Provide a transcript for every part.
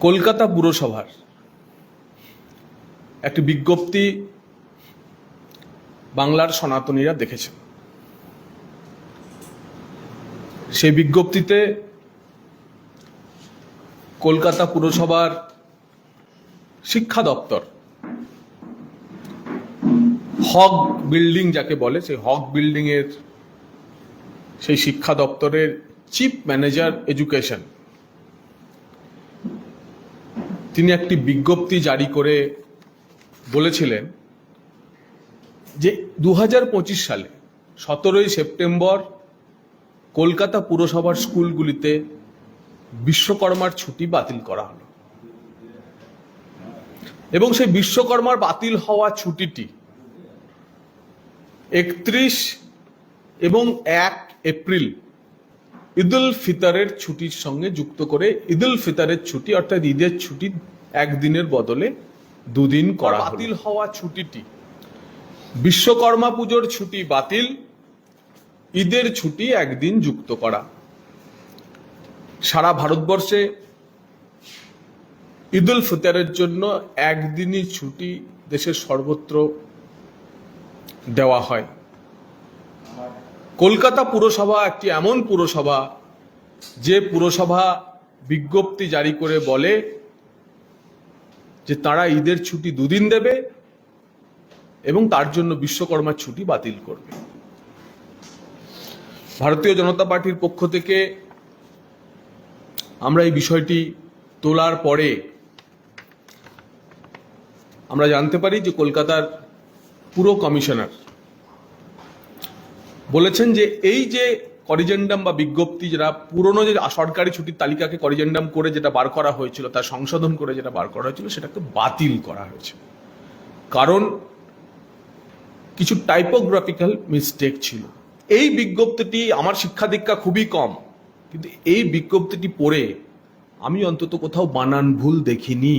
কলকাতা পুরসভার একটি বিজ্ঞপ্তি বাংলার সনাতনীরা দেখেছেন। সেই বিজ্ঞপ্তিতে কলকাতা পুরসভার শিক্ষা দপ্তর হক বিল্ডিং যাকে বলে, সেই হক বিল্ডিং এর সেই শিক্ষা দপ্তরের চিফ ম্যানেজার এডুকেশন তিনি একটি বিজ্ঞপ্তি জারি করে বলেছিলেন যে দু হাজার পঁচিশ সালে সতেরোই সেপ্টেম্বর কলকাতা পুরসভার স্কুলগুলিতে বিশ্বকর্মার ছুটি বাতিল করা হলো। এবং সেই বিশ্বকর্মার বাতিল হওয়া ছুটিটি একত্রিশ এবং এক এপ্রিল ঈদুল ফিতরের ছুটির সঙ্গে যুক্ত করে ঈদুল ফিতরের ছুটি অর্থাৎ ঈদের ছুটি একদিনের বদলে দুদিন করা বাতিল হওয়া ছুটিটি। বিশ্বকর্মা পুজোর ছুটি বাতিল ঈদের ছুটি একদিন যুক্ত করা। সারা ভারতবর্ষে ঈদুল ফিতরের জন্য একদিনই ছুটি দেশের সর্বত্র দেওয়া হয়। কলকাতা পুরসভা একটি এমন পুরসভা যে পুরসভা বিজ্ঞপ্তি জারি করে বলে যে তারা ঈদের ছুটি দুদিন দেবে এবং তার জন্য বিশ্বকর্মার ছুটি বাতিল করবে। ভারতীয় জনতা পার্টির পক্ষ থেকে আমরা এই বিষয়টি তোলার পরে আমরা জানতে পারি যে কলকাতার পুরো কমিশনার বলেছেন যে এই যে করিজেন্ডাম বা বিজ্ঞপ্তি যেটা পুরনো যে সরকারি ছুটির তালিকাকে করিজেন্ডাম করে যেটা বার করা হয়েছিল, তার সংশোধন করে যেটা বার করা হয়েছিল, সেটাকে বাতিল করা হয়েছে। কারণ কিছু টাইপোগ্রাফিক্যাল মিস্টেক ছিল। এই বিজ্ঞপ্তিটি আমার শিক্ষা দীক্ষা খুবই কম, কিন্তু এই বিজ্ঞপ্তিটি পড়ে আমি অন্তত কোথাও বানান ভুল দেখিনি।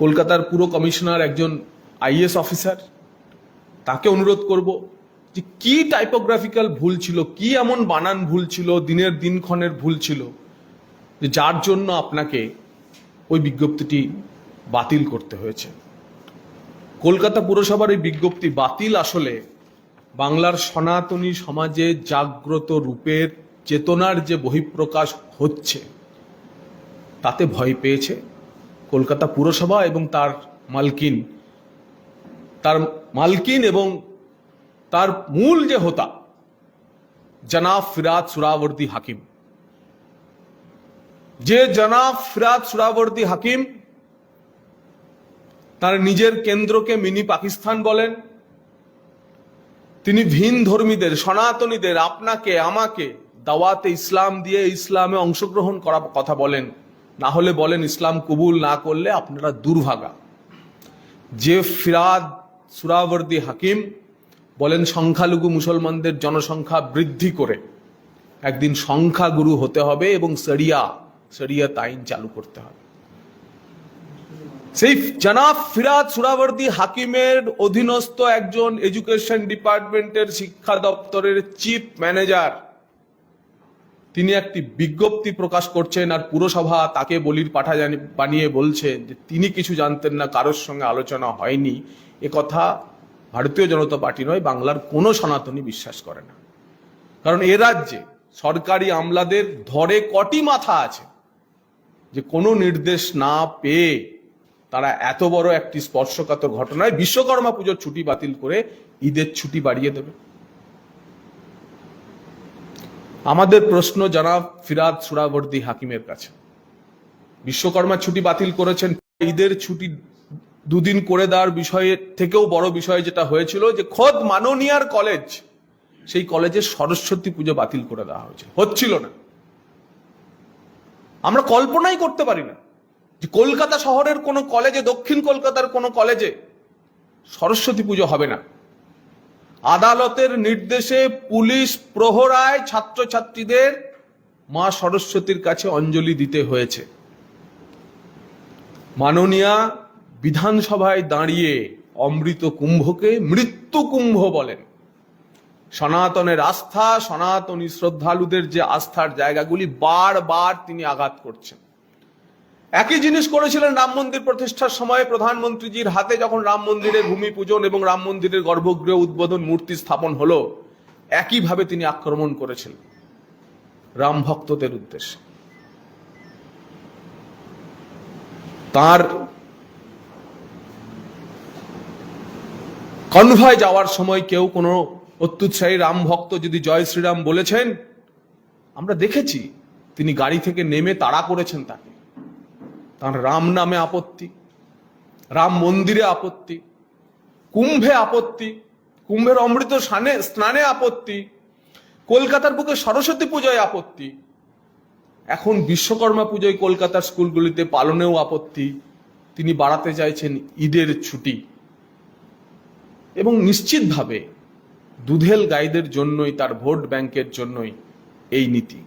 কলকাতার পুরো কমিশনার একজন আইএস অফিসার তাকে অনুরোধ করব যে কি টাইপোগ্রাফিক্যাল ভুল ছিল, কি এমন বানান ভুল ছিল, দিনের দিনক্ষণের ভুল ছিল, যে যার জন্য আপনাকে ওই বিজ্ঞপ্তিটি বাতিল করতে হয়েছে। কলকাতা পুরসভার এই বিজ্ঞপ্তি বাতিল আসলে বাংলার সনাতনী সমাজে জাগ্রত রূপের চেতনার যে বহিঃপ্রকাশ হচ্ছে, তাতে ভয় পেয়েছে কলকাতা পুরসভা এবং তার মালকিন। তার মালকিন এবং তার মূল যে হোতা, জনাব ফিরাদ সুরাবর্দী হাকিম। যে জনাব ফিরাদ সুরাবর্দী হাকিম তার নিজের কেন্দ্রকে মিনি পাকিস্তান বলেন। তিনি ভিন ধর্মীদের, সনাতনীদের, আপনাকে, আমাকে, দাওয়াতে ইসলাম দিয়ে ইসলামে অংশগ্রহণ করা কথা বলেন। না হলে বলেন ইসলাম কবুল না করলে আপনারা দুর্ভাগা। যে ফিরাদ সুরাবর্দী হাকিম বলেন, সংখ্যালঘু মুসলমানদের জনসংখ্যা বৃদ্ধি করে একদিন সংখ্যাগুরু হতে হবে এবং সরিয়া সরিয়াত আইন চালু করতে হবে। সেই জনাব ফিরাদ সুরাবর্দী হাকিমের অধীনস্থ একজন এডুকেশন ডিপার্টমেন্টের শিক্ষা দপ্তরের চিফ ম্যানেজার। তিনি একটি বিজ্ঞপ্তি প্রকাশ করছেন আর পুরসভা তাকে বলির পাঠা বানিয়ে বলছে যে তিনি কিছু জানতেন না, কারোর সঙ্গে আলোচনা হয়নি। এ কথা ভারতীয় জনতা পার্টি নয়, বাংলার কোনো সনাতনী বিশ্বাস করে না। কারণ এ রাজ্যে সরকারি আমলাদের ধরে কটি মাথা আছে যে কোনো নির্দেশ না পেয়ে তারা এত বড় একটি স্পর্শকাতর ঘটনায় বিশ্বকর্মা পুজোর ছুটি বাতিল করে ঈদের ছুটি বাড়িয়ে দেবে। আমাদের প্রশ্ন জানাব ফিরাদ সুরাবর্দী হাকিমের কাছে। বিশ্বকর্মা ছুটি বাতিল করেছেন, ঈদের ছুটি দুদিন করে দেওয়ার বিষয়ে থেকেও বড় বিষয় যেটা হয়েছিল যে খোদ মাননীয়ার কলেজ, সেই কলেজের সরস্বতী পুজো বাতিল করে দেওয়া হয়েছিল। হচ্ছিল না। আমরা কল্পনাই করতে পারি না যে কলকাতা শহরের কোনো কলেজে, দক্ষিণ কলকাতার কোনো কলেজে সরস্বতী পুজো হবে না। আদালতের নির্দেশে পুলিশ প্রহরায় ছাত্রছাত্রীদের মা সরস্বতীর কাছে অঞ্জলি দিতে হয়েছে। মাননীয়া বিধানসভায় দাঁড়িয়ে অমৃত কুম্ভকে মৃত্যু কুম্ভ বলেন। সনাতনের আস্থা, সনাতনী শ্রদ্ধালুদের যে আস্থার জায়গাগুলি বারবার তিনি আঘাত করছেন। একই জিনিস করেছিলেন রাম মন্দির প্রতিষ্ঠার সময় প্রধানমন্ত্রীজির হাতে যখন রাম মন্দিরের ভূমি পূজন এবং রাম মন্দিরের গর্ভগৃহ উদ্বোধন মূর্তি স্থাপন হলো, একইভাবে তিনি আক্রমণ করেছিলেন রাম ভক্তদের উদ্দেশ্যে। তার কনভয় যাওয়ার সময় কেউ কোনো অত্যুৎসাহী রাম ভক্ত যদি জয় শ্রীরাম বলেছেন, আমরা দেখেছি তিনি গাড়ি থেকে নেমে তাড়া করেছেন তাকে। তার রাম নামে আপত্তি, রাম মন্দিরে আপত্তি, কুম্ভে আপত্তি, কুম্ভের অমৃত স্নানে স্নানে আপত্তি, কলকাতার বুকে সরস্বতী পূজায় আপত্তি, এখন বিশ্বকর্মা পুজোয় কলকাতার স্কুলগুলিতে পালনেও আপত্তি, তিনি বাড়াতে চাইছেন ঈদের ছুটি। এবং নিশ্চিতভাবে দুধেল গাইদের জন্যই তার ভোট ব্যাংকের জন্যই এই নীতি।